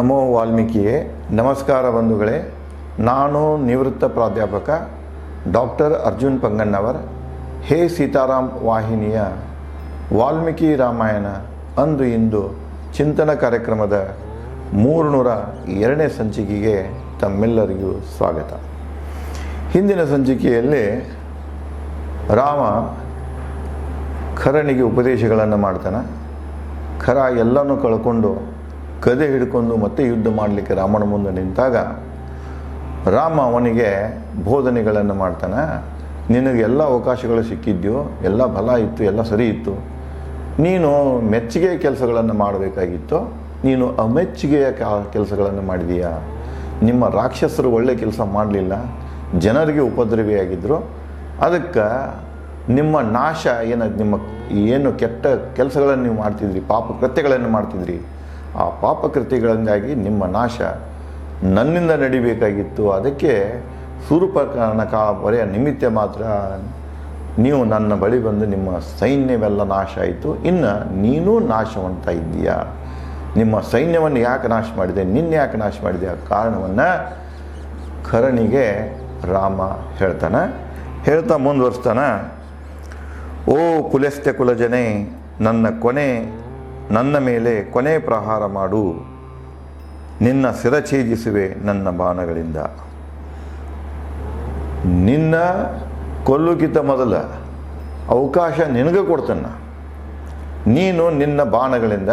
ನಮೋ ವಾಲ್ಮೀಕಿಯೇ, ನಮಸ್ಕಾರ ಬಂಧುಗಳೇ. ನಾನು ನಿವೃತ್ತ ಪ್ರಾಧ್ಯಾಪಕ ಡಾಕ್ಟರ್ ಅರ್ಜುನ್ ಪಂಗಣ್ಣವರ್, ಹೇ ಸೀತಾರಾಮ್ ವಾಹಿನಿಯ ವಾಲ್ಮೀಕಿ ರಾಮಾಯಣ ಅಂದು ಇಂದು ಚಿಂತನ ಕಾರ್ಯಕ್ರಮದ ಮೂರುನೂರ ಎರಡನೇ ಸಂಚಿಕೆಗೆ ತಮ್ಮೆಲ್ಲರಿಗೂ ಸ್ವಾಗತ. ಹಿಂದಿನ ಸಂಚಿಕೆಯಲ್ಲಿ ರಾಮ ಖರನಿಗೆ ಉಪದೇಶಗಳನ್ನು ಮಾಡ್ತಾನೆ. ಖರ ಎಲ್ಲನೂ ಕಳ್ಕೊಂಡು ಗದೆ ಹಿಡ್ಕೊಂಡು ಮತ್ತೆ ಯುದ್ಧ ಮಾಡಲಿಕ್ಕೆ ರಾಮನ ಮುಂದೆ ನಿಂತಾಗ ರಾಮ ಅವನಿಗೆ ಬೋಧನೆಗಳನ್ನು ಮಾಡ್ತಾನೆ, ನಿನಗೆ ಎಲ್ಲ ಅವಕಾಶಗಳು ಸಿಕ್ಕಿದ್ಯೋ, ಎಲ್ಲ ಬಲ ಇತ್ತು, ಎಲ್ಲ ಸರಿ ಇತ್ತು, ನೀನು ಮೆಚ್ಚುಗೆಯ ಕೆಲಸಗಳನ್ನು ಮಾಡಬೇಕಾಗಿತ್ತು, ನೀನು ಅಮೆಚ್ಚುಗೆಯ ಕೆಲಸಗಳನ್ನು ಮಾಡಿದೀಯಾ? ನಿಮ್ಮ ರಾಕ್ಷಸರು ಒಳ್ಳೆ ಕೆಲಸ ಮಾಡಲಿಲ್ಲ, ಜನರಿಗೆ ಉಪದ್ರವಿಯಾಗಿದ್ದರು ಅದಕ್ಕೆ ನಿಮ್ಮ ನಾಶ ಏನ, ನಿಮ್ಮ ಏನು ಕೆಟ್ಟ ಕೆಲಸಗಳನ್ನು ನೀವು ಮಾಡ್ತಿದ್ರಿ, ಪಾಪ ಕೃತ್ಯಗಳನ್ನು ಮಾಡ್ತಿದ್ರಿ ಆ ಪಾಪಕೃತಿಗಳಿಂದಾಗಿ ನಿಮ್ಮ ನಾಶ ನನ್ನಿಂದ ನಡಿಬೇಕಾಗಿತ್ತು. ಅದಕ್ಕೆ ಸೂರ್ಪಕನಕ ಬರೆಯ ನಿಮಿತ್ತ ಮಾತ್ರ ನೀವು ನನ್ನ ಬಳಿ ಬಂದು ನಿಮ್ಮ ಸೈನ್ಯವೆಲ್ಲ ನಾಶ ಆಯಿತು. ಇನ್ನು ನೀನೂ ನಾಶವಂತ ಇದ್ದೀಯಾ? ನಿಮ್ಮ ಸೈನ್ಯವನ್ನು ಯಾಕೆ ನಾಶ ಮಾಡಿದೆ? ನಿನ್ನ ಯಾಕೆ ನಾಶ ಮಾಡಿದೆ? ಆ ಕಾರಣವನ್ನು ಕರಣಿಗೆ ರಾಮ ಹೇಳ್ತಾನೆ. ಹೇಳ್ತಾ ಮುಂದುವರಿಸ್ತಾನೆ. ಓ ಕುಲಸ್ತ್ಯ ಕುಲಜನೆ, ನನ್ನ ಕೊನೆ ನನ್ನ ಮೇಲೆ ಕೊನೆ ಪ್ರಹಾರ ಮಾಡು. ನಿನ್ನ ಸಿರಛೇದಿಸುವೆ ನನ್ನ ಬಾಣಗಳಿಂದ. ನಿನ್ನ ಕೊಲ್ಲುಕಿತ ಮೊದಲ ಅವಕಾಶ ನಿನಗೆ ಕೊಡ್ತಾನ. ನೀನು ನಿನ್ನ ಬಾಣಗಳಿಂದ,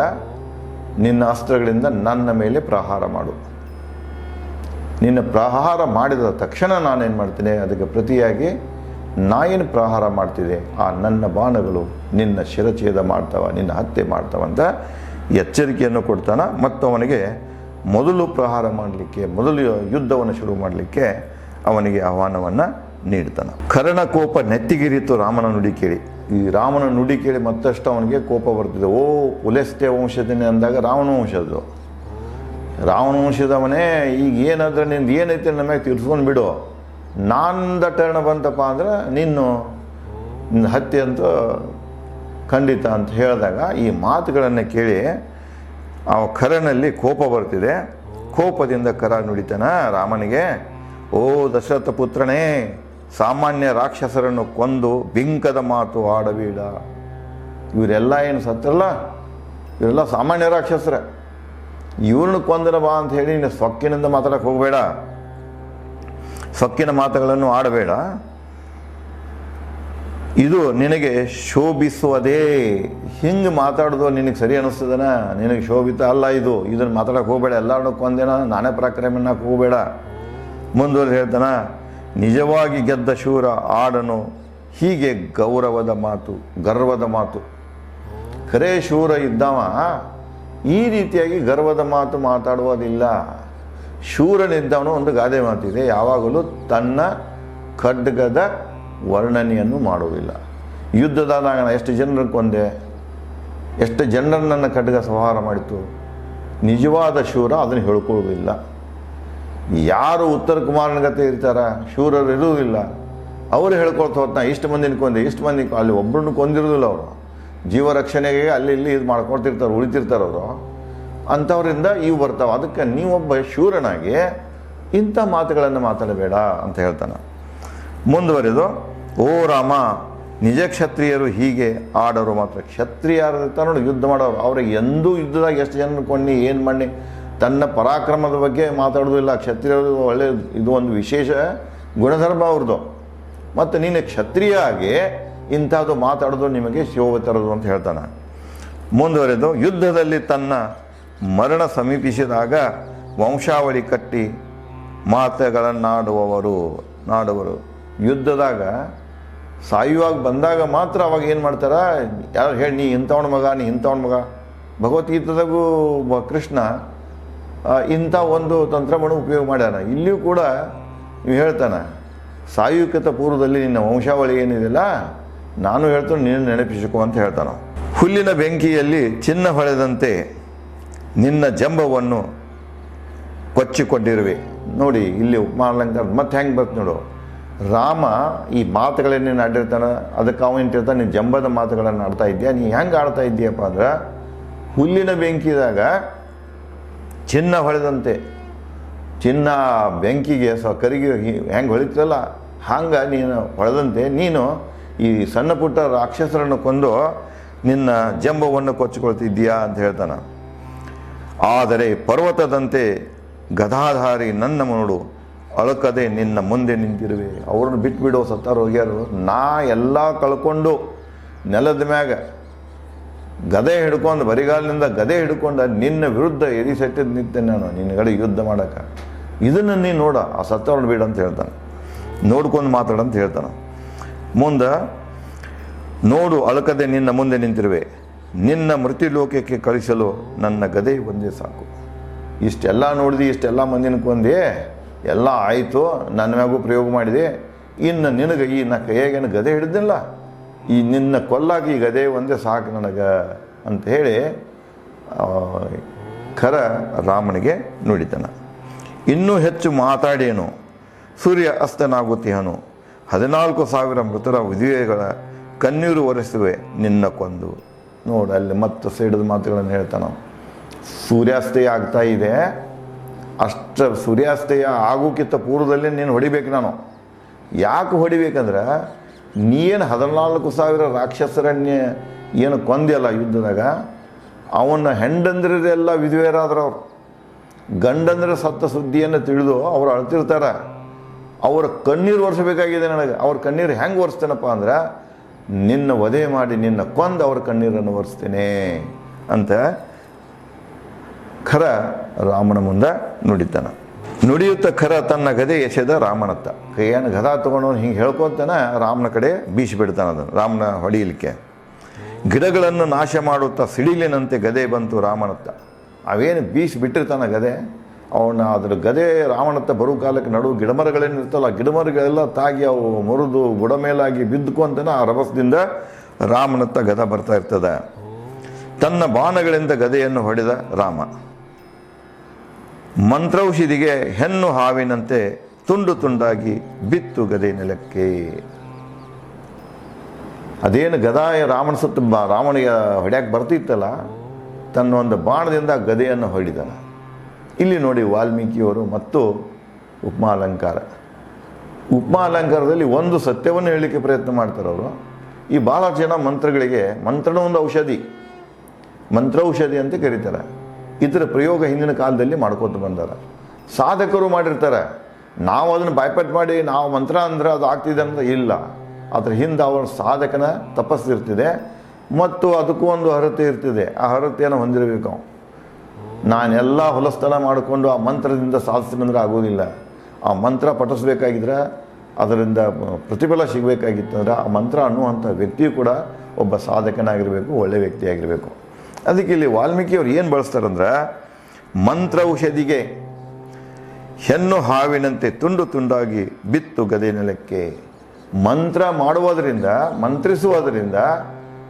ನಿನ್ನ ಅಸ್ತ್ರಗಳಿಂದ ನನ್ನ ಮೇಲೆ ಪ್ರಹಾರ ಮಾಡು. ನಿನ್ನ ಪ್ರಹಾರ ಮಾಡಿದ ತಕ್ಷಣ ನಾನೇನು ಮಾಡ್ತೇನೆ, ಅದಕ್ಕೆ ಪ್ರತಿಯಾಗಿ ನಾ ಏನು ಪ್ರಹಾರ ಮಾಡ್ತಿದೆ. ಆ ನನ್ನ ಬಾಣಗಳು ನಿನ್ನ ಶಿರಛೇದ ಮಾಡ್ತಾವ, ನಿನ್ನ ಹತ್ಯೆ ಮಾಡ್ತಾವಂತ ಎಚ್ಚರಿಕೆಯನ್ನು ಕೊಡ್ತಾನ. ಮತ್ತು ಅವನಿಗೆ ಮೊದಲು ಪ್ರಹಾರ ಮಾಡಲಿಕ್ಕೆ, ಮೊದಲು ಯುದ್ಧವನ್ನು ಶುರು ಮಾಡಲಿಕ್ಕೆ ಅವನಿಗೆ ಆಹ್ವಾನವನ್ನು ನೀಡ್ತಾನೆ. ಕರ್ಣ ಕೋಪ ನೆತ್ತಿಗಿರಿತು ರಾಮನ ನುಡಿ ಕೇಳಿ. ಈ ರಾಮನ ನುಡಿ ಕೇಳಿ ಮತ್ತಷ್ಟು ಅವನಿಗೆ ಕೋಪ ಬರ್ತಿದೆ. ಓ ಪುಲೆಸ್ತೆ ವಂಶದನೇ ಅಂದಾಗ ರಾವಣ ವಂಶದ್ದು. ರಾವಣ ವಂಶದವನೇ, ಈಗ ಏನಾದ್ರೆ ನಿಂದು ಏನೈತೆ ನಮಗೆ ತಿಳಿಸ್ಕೊಂಡು ಬಿಡು. ನಾಂದ ಟರ್ಣ ಬಂತಪ್ಪ ಅಂದ್ರೆ ನಿನ್ನು ಹತ್ಯೆ ಅಂತ ಖಂಡಿತ ಅಂತ ಹೇಳಿದಾಗ ಈ ಮಾತುಗಳನ್ನು ಕೇಳಿ ಆ ಕರನಲ್ಲಿ ಕೋಪ ಬರ್ತಿದೆ. ಕೋಪದಿಂದ ಕರ ನುಡಿತಾನ ರಾಮನಿಗೆ, ಓ ದಶರಥ ಪುತ್ರನೇ, ಸಾಮಾನ್ಯ ರಾಕ್ಷಸರನ್ನು ಕೊಂದು ಬಿಂಕದ ಮಾತು ಆಡಬೇಡ. ಇವರೆಲ್ಲ ಏನು ಸತ್ತರಲ್ಲ ಇವರೆಲ್ಲ ಸಾಮಾನ್ಯ ರಾಕ್ಷಸರ. ಇವ್ರನ್ನ ಕೊಂದರ ಬಾ ಅಂತ ಹೇಳಿ ನೀನು ಸೊಕ್ಕಿನಿಂದ ಮಾತಾಡಕ್ಕೆ ಹೋಗಬೇಡ. ಸೊಕ್ಕಿನ ಮಾತುಗಳನ್ನು ಆಡಬೇಡ. ಇದು ನಿನಗೆ ಶೋಭಿಸುವುದೇ. ಹಿಂಗೆ ಮಾತಾಡೋದು ನಿನಗೆ ಸರಿ ಅನ್ನಿಸ್ತದನ ನಿನಗೆ ಶೋಭಿತ ಅಲ್ಲ ಇದು. ಇದನ್ನು ಮಾತಾಡಕ್ಕೆ ಹೋಗಬೇಡ. ಎಲ್ಲರನ್ನೂ ಕೊಂದೇನ ನಾನೇ ಪರಾಕ್ರಮನಕ್ಕೆ ಹೋಗಬೇಡ. ಮುಂದುವರೆದು ಹೇಳ್ತಾನ? ನಿಜವಾಗಿ ಗೆದ್ದ ಶೂರ ಆಡನು. ಹೀಗೆ ಗೌರವದ ಮಾತು, ಗರ್ವದ ಮಾತು. ಕರೆ ಶೂರ ಇದ್ದವ, ಈ ರೀತಿಯಾಗಿ ಗರ್ವದ ಮಾತು ಮಾತಾಡುವುದಿಲ್ಲ. ಶೂರನಿದ್ದವನು ಒಂದು ಗಾದೆ ಮಾತಿದೆ ಯಾವಾಗಲೂ ತನ್ನ ಖಡ್ಗದ ವರ್ಣನೆಯನ್ನು ಮಾಡುವುದಿಲ್ಲ. ಯುದ್ಧದಾದಾಗ ಎಷ್ಟು ಜನರನ್ನು ಕೊಂದೆ, ಎಷ್ಟು ಜನರನ್ನು ಖಡ್ಗ ಸಂಹಾರ ಮಾಡಿತು. ನಿಜವಾದ ಶೂರ ಅದನ್ನು ಹೇಳ್ಕೊಳ್ಳುವುದಿಲ್ಲ. ಯಾರು ಉತ್ತರ ಕುಮಾರನ ಗತೆ ಇರ್ತಾರ ಶೂರರು ಇರುವುದಿಲ್ಲ. ಅವರು ಹೇಳ್ಕೊಳ್ತಾ ಹೊತ್ತ ಇಷ್ಟು ಮಂದಿನ ಕೊಂದೆ, ಇಷ್ಟು ಮಂದಿ ಅಲ್ಲಿ ಒಬ್ಬರನ್ನು ಕೊಂದಿರೋದಿಲ್ಲ ಅವರು. ಜೀವ ರಕ್ಷಣೆಗೆ ಅಲ್ಲಿ ಇಲ್ಲಿ ಇದು ಮಾಡ್ಕೊಳ್ತಿರ್ತಾರೆ, ಉಳಿತಿರ್ತಾರೆ ಅವರು. ಅಂಥವರಿಂದ ಇವು ಬರ್ತಾವೆ. ಅದಕ್ಕೆ ನೀವೊಬ್ಬ ಶೂರನಾಗಿ ಇಂಥ ಮಾತುಗಳನ್ನು ಮಾತಾಡಬೇಡ ಅಂತ ಹೇಳ್ತಾನೆ. ಮುಂದುವರೆದು, ಓ ರಾಮ, ನಿಜ ಕ್ಷತ್ರಿಯರು ಹೀಗೆ ಆಡೋರು ಮಾತ್ರ. ಕ್ಷತ್ರಿಯರ ನೋಡಿ, ಯುದ್ಧ ಮಾಡೋರು. ಅವ್ರಿಗೆ ಎಂದೂ ಯುದ್ಧದಾಗ ಎಷ್ಟು ಜನ ಕೊನ್ನಿ ಏನು ಮಾಡಿ? ತನ್ನ ಪರಾಕ್ರಮದ ಬಗ್ಗೆ ಮಾತಾಡೋದಿಲ್ಲ ಕ್ಷತ್ರಿಯರು ಒಳ್ಳೆ ಇದು ಒಂದು ವಿಶೇಷ ಗುಣಧರ್ಮ ಅವ್ರದ್ದು ಮತ್ತು ನೀನು ಕ್ಷತ್ರಿಯ ಆಗಿ ಇಂಥದ್ದು ಮಾತಾಡೋದು ನಿಮಗೆ ಶಿವ ತರೋದು ಅಂತ ಹೇಳ್ತಾನೆ. ಮುಂದುವರೆದು, ಯುದ್ಧದಲ್ಲಿ ತನ್ನ ಮರಣ ಸಮೀಪಿಸಿದಾಗ ವಂಶಾವಳಿ ಕಟ್ಟಿ ಮಾತುಗಳನ್ನಾಡುವವರು, ನಾಡುವರು. ಯುದ್ಧದಾಗ ಸಾಯುವಾಗ ಬಂದಾಗ ಮಾತ್ರ ಅವಾಗ ಏನು ಮಾಡ್ತಾರೆ? ಯಾರು ಹೇಳಿ, ನೀ ಇಂಥವನ ಮಗ, ನೀ ಇಂಥವನ ಮಗ. ಭಗವದ್ಗೀತದಾಗೂ ಕೃಷ್ಣ ಇಂಥ ಒಂದು ತಂತ್ರವನ್ನು ಉಪಯೋಗ ಮಾಡ್ಯಾನ. ಇಲ್ಲಿಯೂ ಕೂಡ ನೀವು ಹೇಳ್ತಾನೆ, ಸಾಯುಕತ ಪೂರ್ವದಲ್ಲಿ ನಿನ್ನ ವಂಶಾವಳಿ ಏನಿದೆಯಲ್ಲ, ನಾನು ಹೇಳ್ತಾನೆ, ನೀನು ನೆನಪಿಸಿಕೊ ಅಂತ ಹೇಳ್ತಾನೆ. ಹುಲ್ಲಿನ ಬೆಂಕಿಯಲ್ಲಿ ಚಿನ್ನ ಹೊಳೆದಂತೆ ನಿನ್ನ ಜಂಬವನ್ನು ಕೊಚ್ಚಿಕೊಂಡಿರುವೆ. ನೋಡಿ, ಇಲ್ಲಿ ಉಪಮಾಲಂಕಾರ ಮತ್ತೆ ಹೆಂಗೆ ಬರ್ತದೆ ನೋಡು. ರಾಮ ಈ ಮಾತುಗಳನ್ನೇನು ಆಡಿರ್ತಾನೆ ಅದಕ್ಕೆ ಅವನು ನಿಂತಿರ್ತಾನೆ, ನೀನು ಜಂಬದ ಮಾತುಗಳನ್ನು ಆಡ್ತಾ ಇದ್ದೀಯ? ನೀ ಹೆಂಗೆ ಆಡ್ತಾ ಇದ್ದೀಯಪ್ಪ ಅಂದ್ರೆ, ಹುಲ್ಲಿನ ಬೆಂಕಿದಾಗ ಚಿನ್ನ ಹೊಳೆದಂತೆ, ಚಿನ್ನ ಬೆಂಕಿಗೆ ಸ ಕರಿಗೆ ಹೆಂಗೆ ಹೊಳಿತಲ್ಲ ಹಂಗೆ ನೀನು ಹೊಳೆದಂತೆ, ನೀನು ಈ ಸಣ್ಣ ಪುಟ್ಟ ರಾಕ್ಷಸರನ್ನು ಕೊಂದು ನಿನ್ನ ಜಂಬವನ್ನು ಕೊಚ್ಚಿಕೊಳ್ತಿದ್ದೀಯಾ ಅಂತ ಹೇಳ್ತಾನೆ. ಆದರೆ ಪರ್ವತದಂತೆ ಗದಾಧಾರಿ ನನ್ನ ನೋಡು ಅಳಕದೆ ನಿನ್ನ ಮುಂದೆ ನಿಂತಿರುವೆ. ಅವ್ರನ್ನ ಬಿಟ್ಬಿಡೋ ಸತ್ತಾರ ನಾ ಎಲ್ಲ ಕಳ್ಕೊಂಡು ನೆಲದ ಮ್ಯಾಗ ಗದೆ ಹಿಡ್ಕೊಂಡು ಬರಿಗಾಲಿನಿಂದ ಗದೆ ಹಿಡ್ಕೊಂಡು ನಿನ್ನ ವಿರುದ್ಧ ಎದಿ ಸೆಟ್ಟಿದ್ ನಿಂತೆ ನಾನು. ನಿನ್ನಗಡೆ ಯುದ್ಧ ಮಾಡಕ್ಕೆ ಇದನ್ನು ನೀನು ನೋಡ. ಆ ಸತ್ತವ್ರನ್ನ ಬಿಡು ಅಂತ ಹೇಳ್ತಾನೆ. ನೋಡ್ಕೊಂಡು ಮಾತಾಡಂತ ಹೇಳ್ತಾನೆ. ಮುಂದೆ ನೋಡು ಅಳಕದೆ ನಿನ್ನ ಮುಂದೆ ನಿಂತಿರುವೆ. ನಿನ್ನ ಮೃತ್ಯುಲೋಕಕ್ಕೆ ಕಳಿಸಲು ನನ್ನ ಗದೆ ಒಂದೇ ಸಾಕು. ಇಷ್ಟೆಲ್ಲ ನೋಡಿದಿ, ಇಷ್ಟೆಲ್ಲ ಮಂದಿನ ಕೊಂದೆ, ಎಲ್ಲ ಆಯಿತು, ನನ್ನ ಮ್ಯಾಗೂ ಪ್ರಯೋಗ ಮಾಡಿದೆ. ಇನ್ನು ನಿನಗೆ ಈ ನಾ ಕೈಯಾಗೇನು ಗದೆ ಹಿಡಿದಿಲ್ಲ? ಈ ನಿನ್ನ ಕೊಲ್ಲಾಗಿ ಈ ಗದೆ ಒಂದೇ ಸಾಕು ನನಗೆ ಅಂತ ಹೇಳಿ ಖರ ರಾಮನಿಗೆ ನುಡಿತನ ಇನ್ನೂ ಹೆಚ್ಚು ಮಾತಾಡೇನು? ಸೂರ್ಯ ಅಸ್ತನಾಗುತ್ತೀಹನು. ಹದಿನಾಲ್ಕು ಸಾವಿರ ಮೃತರ ವಿಧವೆಗಳ ಕಣ್ಣೀರು ಒರೆಸುವೆ ನಿನ್ನ ಕೊಂದು. ನೋಡು, ಅಲ್ಲಿ ಮತ್ತೆ ಸೇಡಿದ ಮಾತುಗಳನ್ನು ಹೇಳ್ತಾನ ಸೂರ್ಯಾಸ್ತಯ ಆಗ್ತಾ ಇದೆ. ಅಷ್ಟ ಸೂರ್ಯಾಸ್ತಯ ಆಗೋಕ್ಕಿಂತ ಪೂರ್ವದಲ್ಲೇ ನೀನು ಹೊಡಿಬೇಕು ನಾನು. ಯಾಕೆ ಹೊಡಿಬೇಕಂದ್ರೆ, ನೀನು ಹದಿನಾಲ್ಕು ಸಾವಿರ ರಾಕ್ಷಸರಣ್ಯ ಏನು ಕೊಂದಿಯಲ್ಲ ಯುದ್ಧದಾಗ, ಅವನ ಹೆಂಡಂದ್ರದೆಲ್ಲ ವಿಧವೆಯರಾದ್ರು ಅವರು. ಗಂಡಂದ್ರೆ ಸತ್ತ ಸುದ್ದಿಯನ್ನು ತಿಳಿದು ಅವ್ರು ಅಳ್ತಿರ್ತಾರೆ. ಅವರ ಕಣ್ಣೀರು ಒರೆಸಬೇಕಾಗಿದೆ ನನಗೆ. ಅವ್ರ ಕಣ್ಣೀರು ಹೆಂಗೆ ಒರೆಸ್ತೇನಪ್ಪ ಅಂದ್ರೆ ನಿನ್ನ ವಧೆ ಮಾಡಿ ನಿನ್ನ ಕೊಂದು ಅವ್ರ ಕಣ್ಣೀರನ್ನು ಒರೆಸ್ತೇನೆ ಅಂತ ಖರ ರಾಮನ ಮುಂದೆ ನುಡಿತಾನ. ನುಡಿಯುತ್ತ ಖರ ತನ್ನ ಗದೆ ಎಸೆದ ರಾಮನತ್ತ. ಏನು ಗದ ತಗೊಂಡು ಹಿಂಗೆ ಹೇಳ್ಕೊತಾನ? ರಾಮನ ಕಡೆ ಬೀಸಿಬಿಡ್ತಾನೆ ಅದನ್ನು, ರಾಮನ ಹೊಡಿಲಿಕ್ಕೆ. ಗಿಡಗಳನ್ನು ನಾಶ ಮಾಡುತ್ತಾ ಸಿಡಿಲಿನಂತೆ ಗದೆ ಬಂತು ರಾಮನತ್ತ. ಅವೇನು ಬೀಸಿ ಬಿಟ್ಟಿರ್ತಾನ ಗದೆ? ಅವನ ಅದರ ಗದೆ ರಾವಣತ್ತ ಬರೋ ಕಾಲಕ್ಕೆ ನಡು ಗಿಡಮರಗಳೇನು ಇರ್ತಲ್ಲ, ಗಿಡಮರಗಳೆಲ್ಲ ತಾಗಿ ಅವು ಮುರಿದು ಬುಡ ಮೇಲಾಗಿ ಬಿದ್ದುಕೊಂತನ ಆ ರಭಸದಿಂದ ರಾಮನತ್ತ ಗದ ಬರ್ತಾ ಇರ್ತದೆ. ತನ್ನ ಬಾಣಗಳಿಂದ ಗದೆಯನ್ನು ಹೊಡೆದ ರಾಮ. ಮಂತ್ರೌಷಧಿಗೆ ಹೆಣ್ಣು ಹಾವಿನಂತೆ ತುಂಡು ತುಂಡಾಗಿ ಬಿತ್ತು ಗದೆ ನೆಲಕ್ಕೆ. ಅದೇನು ಗದಾಯ ರಾಮನ ಸುತ್ತ ರಾವಣಿಗೆ ಹೊಡ್ಯಾಕೆ ಬರ್ತಿತ್ತಲ್ಲ ತನ್ನ ಒಂದು ಬಾಣದಿಂದ ಗದೆಯನ್ನು ಹೊಡಿದಾನ ಇಲ್ಲಿ ನೋಡಿ ವಾಲ್ಮೀಕಿಯವರು ಮತ್ತು ಉಪ್ಮಾ ಅಲಂಕಾರ. ಉಪ್ಮಾ ಅಲಂಕಾರದಲ್ಲಿ ಒಂದು ಸತ್ಯವನ್ನು ಹೇಳಲಿಕ್ಕೆ ಪ್ರಯತ್ನ ಮಾಡ್ತಾರೆ ಅವರು. ಈ ಭಾಳ ಜನ ಮಂತ್ರಗಳಿಗೆ ಮಂತ್ರಣ ಒಂದು ಔಷಧಿ ಮಂತ್ರೌಷಧಿ ಅಂತ ಕರೀತಾರೆ. ಇದರ ಪ್ರಯೋಗ ಹಿಂದಿನ ಕಾಲದಲ್ಲಿ ಮಾಡ್ಕೊತ ಬಂದಾರ. ಸಾಧಕರು ಮಾಡಿರ್ತಾರೆ. ನಾವು ಅದನ್ನು ಬಾಯ್ಪಟ್ ಮಾಡಿ, ನಾವು ಮಂತ್ರ ಅಂದ್ರೆ ಅದು ಆಗ್ತಿದೆ ಅಂತ ಇಲ್ಲ. ಅದ್ರ ಹಿಂದೆ ಅವರ ಸಾಧಕನ ತಪಸ್ಸಿರ್ತಿದೆ ಮತ್ತು ಅದಕ್ಕೂ ಒಂದು ಅರ್ಹತೆ ಇರ್ತಿದೆ. ಆ ಅರ್ಹತೆಯನ್ನು ಹೊಂದಿರಬೇಕು ನಾನೆಲ್ಲ ಹೊಲಸ್ತನ ಮಾಡಿಕೊಂಡು ಆ ಮಂತ್ರದಿಂದ ಸಾಧಿಸ್ತೀನಂದ್ರೆ ಆಗೋದಿಲ್ಲ. ಆ ಮಂತ್ರ ಪಠಿಸ್ಬೇಕಾಗಿದ್ರೆ ಅದರಿಂದ ಪ್ರತಿಫಲ ಸಿಗಬೇಕಾಗಿತ್ತಂದ್ರೆ ಆ ಮಂತ್ರ ಅನ್ನುವಂಥ ವ್ಯಕ್ತಿಯು ಕೂಡ ಒಬ್ಬ ಸಾಧಕನಾಗಿರಬೇಕು ಒಳ್ಳೆಯ ವ್ಯಕ್ತಿಯಾಗಿರಬೇಕು. ಅದಕ್ಕೆ ಇಲ್ಲಿ ವಾಲ್ಮೀಕಿಯವ್ರು ಏನು ಬಳಸ್ತಾರಂದ್ರೆ ಮಂತ್ರ ಔಷಧಿಗೆ ಹೆಣ್ಣು ಹಾವಿನಂತೆ ತುಂಡು ತುಂಡಾಗಿ ಬಿತ್ತು ಗದೆ ನೆಲಕ್ಕೆ. ಮಂತ್ರ ಮಾಡುವುದರಿಂದ, ಮಂತ್ರಿಸುವುದರಿಂದ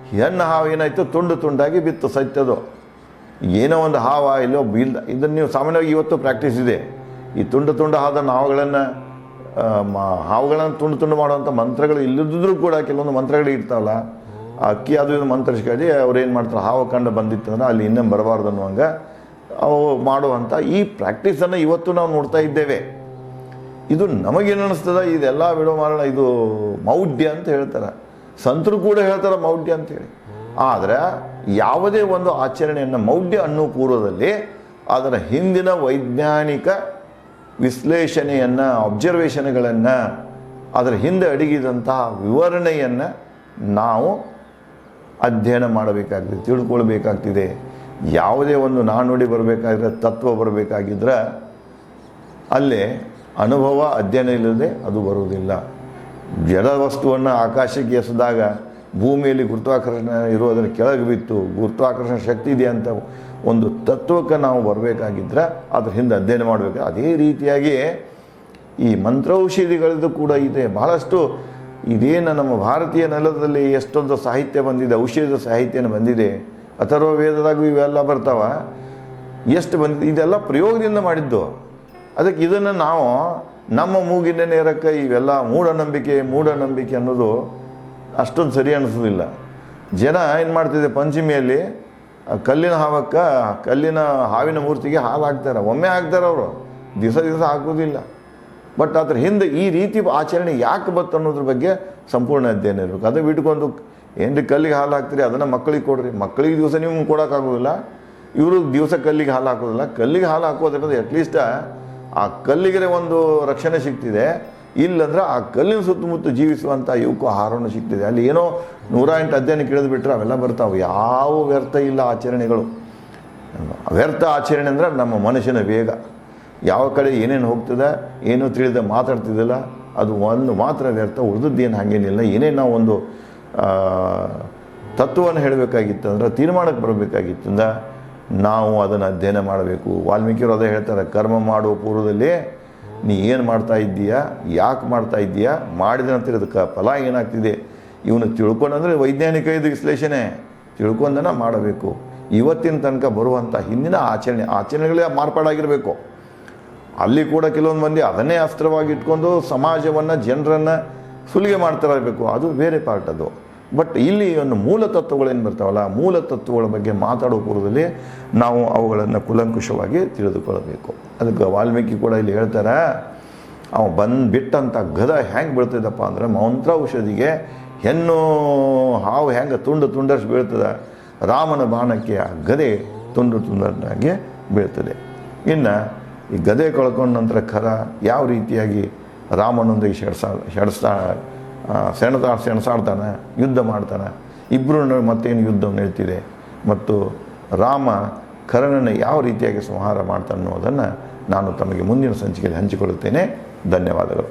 ಹೆಣ್ಣು ಹಾವು ಏನಾಯಿತು ತುಂಡು ತುಂಡಾಗಿ ಬಿತ್ತು ಸತ್ಯದು ಏನೋ ಒಂದು ಹಾವ ಇಲ್ಲೋ ಬೀಲ್ ಇದನ್ನು ನೀವು ಸಾಮಾನ್ಯವಾಗಿ ಇವತ್ತು ಪ್ರಾಕ್ಟೀಸ್ ಇದೆ. ಈ ತುಂಡು ತುಂಡು ಆದ ನಾವುಗಳನ್ನು ಹಾವುಗಳನ್ನು ತುಂಡು ತುಂಡು ಮಾಡುವಂಥ ಮಂತ್ರಗಳು ಇಲ್ಲದಿದ್ರೂ ಕೂಡ ಕೆಲವೊಂದು ಮಂತ್ರಗಳು ಇರ್ತಾವಲ್ಲ ಅಕ್ಕಿ ಅದು ಇದು ಮಂತ್ರಿಸ್ಕೊಳ್ಳಿ ಅವ್ರು ಏನು ಮಾಡ್ತಾರೆ, ಹಾವು ಕಂಡು ಬಂದಿತ್ತಂದ್ರೆ ಅಲ್ಲಿ ಇನ್ನೇನು ಬರಬಾರ್ದು ಅನ್ನುವಂಗೆ ಅವು ಮಾಡುವಂಥ ಈ ಪ್ರಾಕ್ಟೀಸನ್ನು ಇವತ್ತು ನಾವು ನೋಡ್ತಾ ಇದ್ದೇವೆ. ಇದು ನಮಗೇನು ಅನ್ನಿಸ್ತದೆ ಇದೆಲ್ಲ ಬಿಡೋ ಮಾರಣ ಇದು ಮೌಢ್ಯ ಅಂತ ಹೇಳ್ತಾರೆ. ಸಂತರು ಕೂಡ ಹೇಳ್ತಾರೆ ಮೌಢ್ಯ ಅಂತೇಳಿ ಆದರೆ ಯಾವುದೇ ಒಂದು ಆಚರಣೆಯನ್ನು ಮೌಢ್ಯ ಅನ್ನೋ ಪೂರ್ವದಲ್ಲಿ ಅದರ ಹಿಂದಿನ ವೈಜ್ಞಾನಿಕ ವಿಶ್ಲೇಷಣೆಯನ್ನು ಅಬ್ಸರ್ವೇಷನ್ಗಳನ್ನು ಅದರ ಹಿಂದೆ ಅಡಗಿದಂತಹ ವಿವರಣೆಯನ್ನು ನಾವು ಅಧ್ಯಯನ ಮಾಡಬೇಕಾಗ್ತದೆ, ತಿಳ್ಕೊಳ್ಬೇಕಾಗ್ತಿದೆ. ಯಾವುದೇ ಒಂದು ನಾಣ್ಣುಡಿ ಬರಬೇಕಾದ್ರೆ, ತತ್ವ ಬರಬೇಕಾಗಿದ್ರೆ ಅಲ್ಲೇ ಅನುಭವ ಅಧ್ಯಯನ ಇಲ್ಲದೆ ಅದು ಬರುವುದಿಲ್ಲ. ಜಡ ವಸ್ತುವನ್ನು ಆಕಾಶಕ್ಕೆ ಎಸೆದಾಗ ಭೂಮಿಯಲ್ಲಿ ಗುರುತ್ವಾಕರ್ಷಣೆ ಇರೋದನ್ನು ಕೆಳಗೆ ಬಿತ್ತು, ಗುರುತ್ವಾಕರ್ಷಣ ಶಕ್ತಿ ಇದೆ ಅಂತ ಒಂದು ತತ್ವಕ್ಕೆ ನಾವು ಬರಬೇಕಾಗಿದ್ದರೆ ಅದ್ರ ಹಿಂದೆ ಅಧ್ಯಯನ ಮಾಡಬೇಕು. ಅದೇ ರೀತಿಯಾಗಿ ಈ ಮಂತ್ರೌಷಧಿಗಳದ್ದು ಕೂಡ ಇದೆ. ಬಹಳಷ್ಟು ಇದೇನು ನಮ್ಮ ಭಾರತೀಯ ನೆಲದಲ್ಲಿ ಎಷ್ಟೊಂದು ಸಾಹಿತ್ಯ ಬಂದಿದೆ, ಔಷಧದ ಸಾಹಿತ್ಯನ ಬಂದಿದೆ. ಅಥರ್ವ ವೇದದಾಗೂ ಇವೆಲ್ಲ ಬರ್ತಾವ. ಎಷ್ಟು ಬಂದಿದೆ? ಇದೆಲ್ಲ ಪ್ರಯೋಗದಿಂದ ಮಾಡಿದ್ದು. ಅದಕ್ಕೆ ಇದನ್ನು ನಾವು ನಮ್ಮ ಮೂಗಿನ ನೇರಕ್ಕೆ ಇವೆಲ್ಲ ಮೂಢನಂಬಿಕೆ ಮೂಢನಂಬಿಕೆ ಅನ್ನೋದು ಅಷ್ಟೊಂದು ಸರಿ ಅನ್ನಿಸೋದಿಲ್ಲ ಜನ ಏನು ಮಾಡ್ತಿದೆ, ಪಂಚಮಿಯಲ್ಲಿ ಕಲ್ಲಿನ ಹಾವಕ್ಕೆ, ಕಲ್ಲಿನ ಹಾವಿನ ಮೂರ್ತಿಗೆ ಹಾಲು ಹಾಕ್ತಾರೆ ಒಮ್ಮೆ ಹಾಕ್ತಾರೆ ಅವರು. ದಿವಸ ದಿವಸ ಹಾಕೋದಿಲ್ಲ ಬಟ್ ಅದ್ರ ಹಿಂದೆ ಈ ರೀತಿ ಆಚರಣೆ ಯಾಕೆ ಬತ್ತು ಅನ್ನೋದ್ರ ಬಗ್ಗೆ ಸಂಪೂರ್ಣ ಅಧ್ಯಯನ ಇರಬೇಕು. ಅದು ಬಿಟ್ಕೊಂಡು ಏನು ಕಲ್ಲಿಗೆ ಹಾಲು ಹಾಕ್ತೀರಿ, ಅದನ್ನು ಮಕ್ಕಳಿಗೆ ಕೊಡ್ರಿ. ಮಕ್ಕಳಿಗೆ ದಿವಸ ನೀವು ಕೊಡೋಕ್ಕಾಗೋದಿಲ್ಲ. ಇವರು ದಿವಸ ಕಲ್ಲಿಗೆ ಹಾಲು ಹಾಕೋದಿಲ್ಲ. ಕಲ್ಲಿಗೆ ಹಾಲು ಹಾಕೋದ್ರಿಂದ ಅಟ್ಲೀಸ್ಟ್ ಆ ಕಲ್ಲಿಗೆ ಒಂದು ರಕ್ಷಣೆ ಸಿಗ್ತಿದೆ. ಇಲ್ಲಂದ್ರೆ ಆ ಕಲ್ಲಿನ ಸುತ್ತಮುತ್ತ ಜೀವಿಸುವಂಥ ಇವಕ್ಕೂ ಆಹಾರವನ್ನು ಸಿಗ್ತಿದೆ. ಅಲ್ಲಿ ಏನೋ ನೂರ ಎಂಟು ಅಧ್ಯಯನ ಕೇಳಿದು ಬಿಟ್ಟರೆ ಅವೆಲ್ಲ ಬರ್ತಾವೆ. ಯಾವ ವ್ಯರ್ಥ ಇಲ್ಲ ಆಚರಣೆಗಳು. ವ್ಯರ್ಥ ಆಚರಣೆ ಅಂದ್ರೆ ನಮ್ಮ ಮನುಷ್ಯನ ವೇಗ. ಯಾವ ಕಡೆ ಏನೇನು ಹೋಗ್ತದೆ, ಏನು ತಿಳಿದ ಮಾತಾಡ್ತಿದ್ದಿಲ್ಲ, ಅದು ಒಂದು ಮಾತ್ರ ವ್ಯರ್ಥ ಉಳಿದದ್ದೇನು ಹಾಗೇನಿಲ್ಲ. ಏನೇನು ನಾವು ಒಂದು ತತ್ವವನ್ನು ಹೇಳಬೇಕಾಗಿತ್ತು ಅಂದ್ರೆ, ತೀರ್ಮಾನಕ್ಕೆ ಬರಬೇಕಾಗಿತ್ತು ಅಂದ್ರೆ, ನಾವು ಅದನ್ನು ಅಧ್ಯಯನ ಮಾಡಬೇಕು. ವಾಲ್ಮೀಕಿಯವರು ಅದೇ ಹೇಳ್ತಾರೆ, ಕರ್ಮ ಮಾಡುವ ಪೂರ್ವದಲ್ಲಿ ನೀ ಏನು ಮಾಡ್ತಾ ಇದ್ದೀಯಾ? ಯಾಕೆ ಮಾಡ್ತಾ ಇದ್ದೀಯಾ? ಮಾಡಿದ ನಂತರ ಇದಕ್ಕೆ ಫಲ ಏನಾಗ್ತಿದೆ? ಇವನು ತಿಳ್ಕೊಂಡಂದ್ರೆ ವೈಜ್ಞಾನಿಕ ಇದು ವಿಶ್ಲೇಷಣೆ. ತಿಳ್ಕೊಂಡನ ಮಾಡಬೇಕು. ಇವತ್ತಿನ ತನಕ ಬರುವಂಥ ಹಿಂದಿನ ಆಚರಣೆ, ಆಚರಣೆಗಳೇ ಮಾರ್ಪಾಡಾಗಿರಬೇಕು. ಅಲ್ಲಿ ಕೂಡ ಕೆಲವೊಂದು ಮಂದಿ ಅದನ್ನೇ ಅಸ್ತ್ರವಾಗಿ ಇಟ್ಕೊಂಡು ಸಮಾಜವನ್ನು, ಜನರನ್ನು ಸುಲಿಗೆ ಮಾಡ್ತಾ ಇರಬೇಕು. ಅದು ಬೇರೆ ಪಾರ್ಟ್ ಅದು. ಬಟ್ ಇಲ್ಲಿ ಒಂದು ಮೂಲ ತತ್ವಗಳೇನು ಬರ್ತಾವಲ್ಲ ಆ ಮೂಲ ತತ್ವಗಳ ಬಗ್ಗೆ ಮಾತಾಡೋ ಪೂರ್ವದಲ್ಲಿ ನಾವು ಅವುಗಳನ್ನು ಕುಲಂಕುಷವಾಗಿ ತಿಳಿದುಕೊಳ್ಳಬೇಕು. ಅದಕ್ಕೆ ವಾಲ್ಮೀಕಿ ಕೂಡ ಇಲ್ಲಿ ಹೇಳ್ತಾರೆ, ಅವ ಬಂದು ಬಿಟ್ಟಂಥ ಗದ ಹೆಂಗೆ ಬೀಳ್ತಿದ್ದಪ್ಪ ಅಂದ್ರೆ ಮಂತ್ರ ಔಷಧಿಗೆ ಹೆಣ್ಣು ಹಾವು ಹೆಂಗೆ ತುಂಡು ತುಂಡರ್ಸಿ ಬೀಳ್ತದೆ, ರಾಮನ ಬಾಣಕ್ಕೆ ಆ ಗದೆ ತುಂಡು ತುಂಡರಾಗಿ ಬೀಳ್ತದೆ. ಇನ್ನು ಈ ಗದೆ ಕಳ್ಕೊಂಡ ನಂತರ ಖರ ಯಾವ ರೀತಿಯಾಗಿ ರಾಮನೊಂದಿಗೆ ಶಡ್ಸ ಸೆಣಸ್ತಾ ಸೆಣತಾ ಸೆಣಸಾಡ್ತಾನೆ, ಯುದ್ಧ ಮಾಡ್ತಾನೆ. ಇಬ್ಬರು ಮತ್ತೇನು ಯುದ್ಧ ನಡೀತಿದೆ ಮತ್ತು ರಾಮ ಕರಣನ ಯಾವ ರೀತಿಯಾಗಿ ಸಂಹಾರ ಮಾಡ್ತಾನೆ ಅನ್ನೋದನ್ನು ನಾನು ತಮಗೆ ಮುಂದಿನ ಸಂಚಿಕೆಯಲ್ಲಿ ಹಂಚಿಕೊಳ್ಳುತ್ತೇನೆ. ಧನ್ಯವಾದಗಳು.